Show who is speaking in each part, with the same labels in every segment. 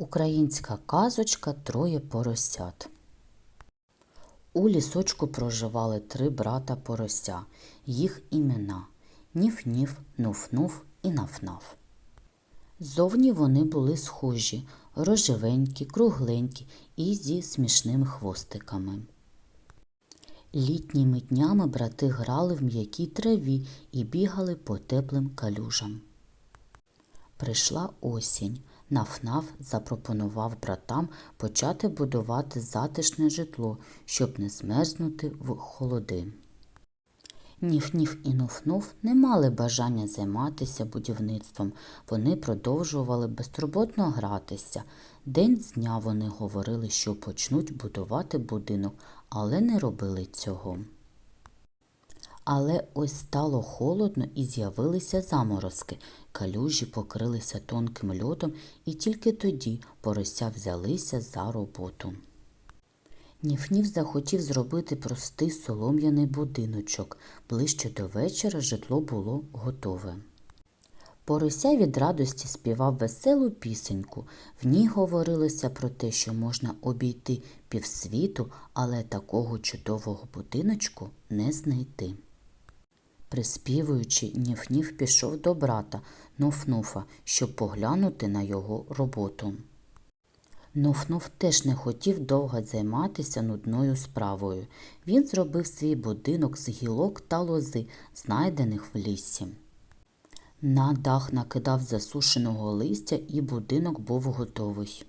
Speaker 1: Українська казочка Троє поросят. У лісочку проживали три брата порося. Їх імена Ніф-Ніф, Нуф-Нуф і Наф-Наф. Зовні вони були схожі, рожевенькі, кругленькі і зі смішними хвостиками. Літніми днями брати грали в м'якій траві і бігали по теплим калюжам. Прийшла осінь. Наф-Наф запропонував братам почати будувати затишне житло, щоб не змерзнути в холоди. Ніф-Ніф і Нуф-Нуф не мали бажання займатися будівництвом, вони продовжували безтурботно гратися. День з дня вони говорили, що почнуть будувати будинок, але не робили цього. Але ось стало холодно і з'явилися заморозки. Калюжі покрилися тонким льодом, і тільки тоді порося взялися за роботу. Ніф-Ніф захотів зробити простий солом'яний будиночок. Ближче до вечора житло було готове. Порося від радості співав веселу пісеньку. В ній говорилося про те, що можна обійти півсвіту, але такого чудового будиночку не знайти. Приспівуючи, Ніф-Ніф пішов до брата Нуф-Нуфа, щоб поглянути на його роботу. Нуф-Нуф теж не хотів довго займатися нудною справою. Він зробив свій будинок з гілок та лози, знайдених в лісі. На дах накидав засушеного листя і будинок був готовий.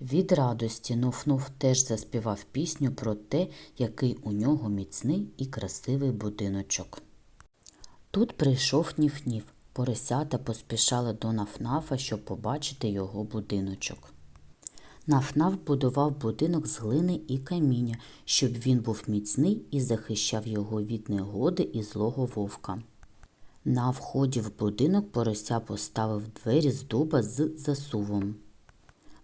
Speaker 1: Від радості Нуф-Нуф теж заспівав пісню про те, який у нього міцний і красивий будиночок. Тут прийшов Ніф-Ніф. Поросята поспішали до Наф-Нафа, щоб побачити його будиночок. Наф-Наф будував будинок з глини і каміння, щоб він був міцний і захищав його від негоди і злого вовка. На вході в будинок порося поставив двері з дуба з засувом.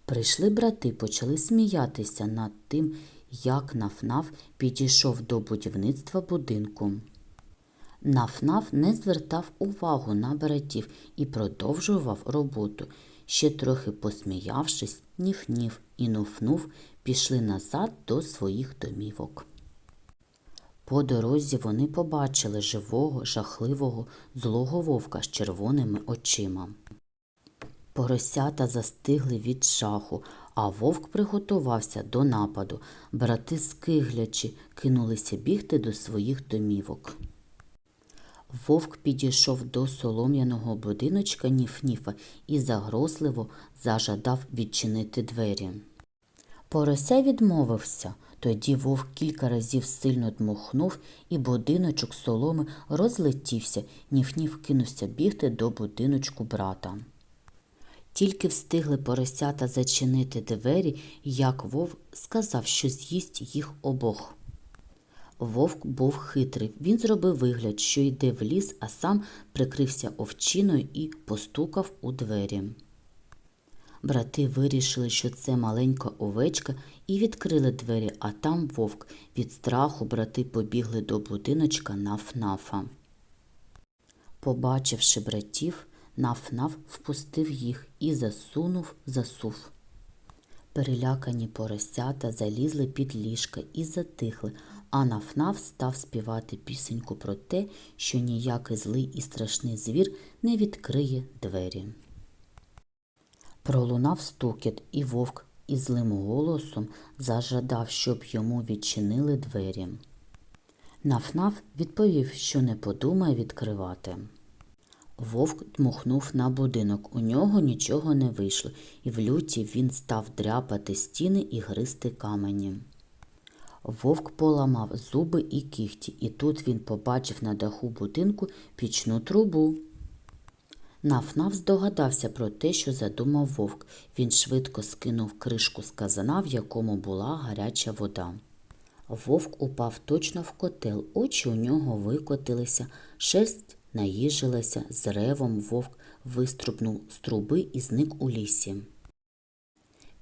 Speaker 1: Прийшли брати, почали сміятися над тим, як Наф-Наф підійшов до будівництва будинку. Наф-Наф не звертав увагу на братів і продовжував роботу. Ще трохи посміявшись, Ніф-Ніф і Нуф-Нуф пішли назад до своїх домівок. По дорозі вони побачили живого, жахливого, злого вовка з червоними очима. Поросята застигли від жаху, а вовк приготувався до нападу. Брати скиглячи кинулися бігти до своїх домівок. Вовк підійшов до солом'яного будиночка Ніф-Ніфа і загрозливо зажадав відчинити двері. Порося відмовився. Тоді вовк кілька разів сильно дмухнув, і будиночок соломи розлетівся. Ніф-Ніф кинувся бігти до будиночку брата. Тільки встигли поросята зачинити двері, як вовк сказав, що з'їсть їх обох. Вовк був хитрий. Він зробив вигляд, що йде в ліс, а сам прикрився овчиною і постукав у двері. Брати вирішили, що це маленька овечка, і відкрили двері, а там вовк. Від страху брати побігли до будиночка Наф-Нафа. Побачивши братів, Наф-Наф впустив їх і засунув засув. Перелякані поросята залізли під ліжка і затихли, а Наф-Наф став співати пісеньку про те, що ніякий злий і страшний звір не відкриє двері. Пролунав стукіт, і вовк із злим голосом зажадав, щоб йому відчинили двері. Наф-Наф відповів, що не подумає відкривати. Вовк дмухнув на будинок, у нього нічого не вийшло, і в люті він став дряпати стіни і гризти камені. Вовк поламав зуби і кігті, і тут він побачив на даху будинку пічну трубу. Наф-Наф здогадався про те, що задумав вовк. Він швидко скинув кришку з казана, в якому була гаряча вода. Вовк упав точно в котел, очі у нього викотилися, шерсть наїжилася, з ревом вовк виструбнув з труби і зник у лісі.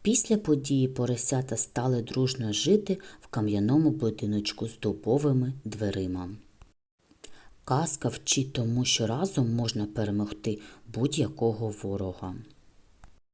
Speaker 1: Після події поросята стали дружно жити в кам'яному будиночку з дубовими дверима. Казка вчить тому, що разом можна перемогти будь-якого ворога.